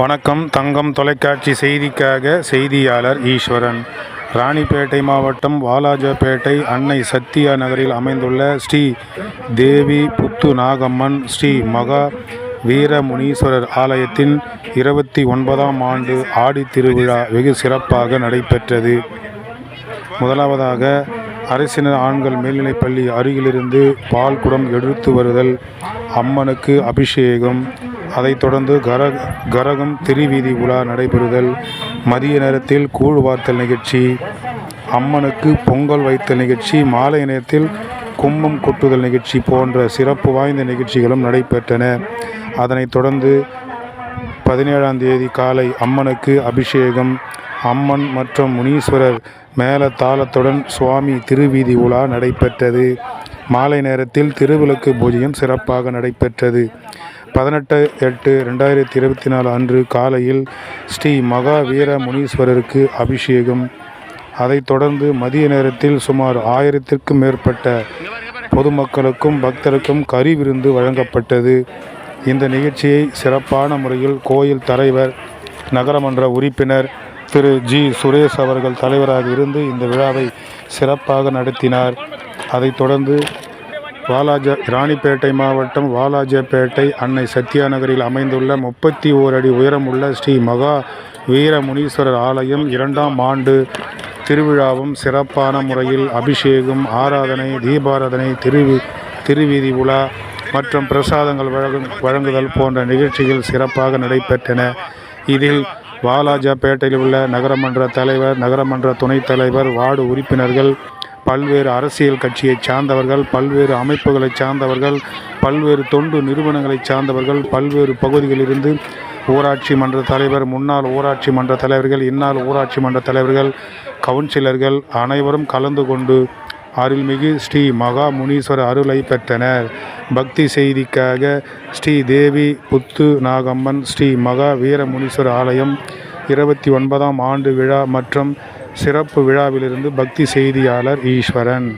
வணக்கம். தங்கம் தொலைக்காட்சி செய்திக்காக செய்தியாளர் ஈஸ்வரன். ராணிப்பேட்டை மாவட்டம் வாலாஜாபேட்டை அன்னை சத்தியா நகரில் அமைந்துள்ள ஸ்ரீ தேவி புத்து நாகம்மன் ஸ்ரீ மகா வீரமுனீஸ்வரர் ஆலயத்தின் இருபத்தி ஒன்பதாம் ஆண்டு ஆடித்திருவிழா வெகு சிறப்பாக நடைபெற்றது. முதலாவதாக அரசினர் ஆண்கள் மேல்நிலைப்பள்ளி அருகிலிருந்து பால் குடம் எடுத்து வருதல் அம்மனுக்கு அபிஷேகம் அதைத் தொடர்ந்து கர கரகம் திருவீதி உலா நடைபெறுதல். மதிய நேரத்தில் கூழ் வார்த்தல் நிகழ்ச்சி. அம்மனுக்கு பொங்கல் வைத்தல் நிகழ்ச்சி. மாலை நேரத்தில் கும்பம் கொட்டுதல் நிகழ்ச்சி போன்ற சிறப்பு வாய்ந்த நிகழ்ச்சிகளும் நடைபெற்றன. அதனைத் தொடர்ந்து பதினேழாம் தேதி காலை அம்மனுக்கு அபிஷேகம். அம்மன் மற்றும் முனீஸ்வரர் மேல தாளத்துடன் சுவாமி திருவீதி உலா நடைபெற்றது. மாலை நேரத்தில் திருவிளக்கு பூஜையும் சிறப்பாக நடைபெற்றது. பதினெட்டு எட்டு ரெண்டாயிரத்தி இருபத்தி நாலு அன்று காலையில் ஸ்ரீ மகா வீர முனீஸ்வரருக்கு அபிஷேகம். அதைத் தொடர்ந்து மதிய நேரத்தில் சுமார் ஆயிரத்திற்கும் மேற்பட்ட பொதுமக்களுக்கும் பக்தருக்கும் கறி விருந்து வழங்கப்பட்டது. இந்த நிகழ்ச்சியை சிறப்பான முறையில் கோயில் தலைவர் நகரமன்ற உறுப்பினர் திரு ஜி. சுரேஷ் அவர்கள் தலைவராக இருந்து இந்த விழாவை சிறப்பாக நடத்தினார். அதைத் தொடர்ந்து வாலாஜா ராணிப்பேட்டை மாவட்டம் வாலாஜாபேட்டை அன்னை சத்யா நகரில் அமைந்துள்ள முப்பத்தி ஓர் அடி உயரமுள்ள ஸ்ரீ மகா வீர முனீஸ்வரர் ஆலயம் இரண்டாம் ஆண்டு திருவிழாவும் சிறப்பான முறையில் அபிஷேகம் ஆராதனை தீபாராதனை திருவி திருவீதி உலா மற்றும் பிரசாதங்கள் வழங்கும் வழங்குதல் போன்ற நிகழ்ச்சிகள் சிறப்பாக நடைபெற்றன. இதில் வாலாஜாபேட்டையில் உள்ள நகரமன்ற தலைவர் நகரமன்ற துணைத் தலைவர் வார்டு உறுப்பினர்கள் பல்வேறு அரசியல் கட்சியைச் சார்ந்தவர்கள் பல்வேறு அமைப்புகளைச் சார்ந்தவர்கள் பல்வேறு தொண்டு நிறுவனங்களைச் சார்ந்தவர்கள் பல்வேறு பகுதிகளிலிருந்து ஊராட்சி மன்ற தலைவர் முன்னாள் ஊராட்சி மன்ற தலைவர்கள் இந்நாள் ஊராட்சி மன்ற தலைவர்கள் கவுன்சிலர்கள் அனைவரும் கலந்து கொண்டு அருள்மிகு ஸ்ரீ மகா முனீஸ்வர அருளை பெற்றனர். பக்தி செய்திக்காக ஸ்ரீ தேவி புத்து நாகம்மன் ஸ்ரீ மகா வீர முனீஸ்வர ஆலயம் இருபத்தி ஒன்பதாம் ஆண்டு விழா மற்றும் சிறப்பு விழாவிலிருந்து பக்தி செய்தியாளர் ஈஸ்வரன்.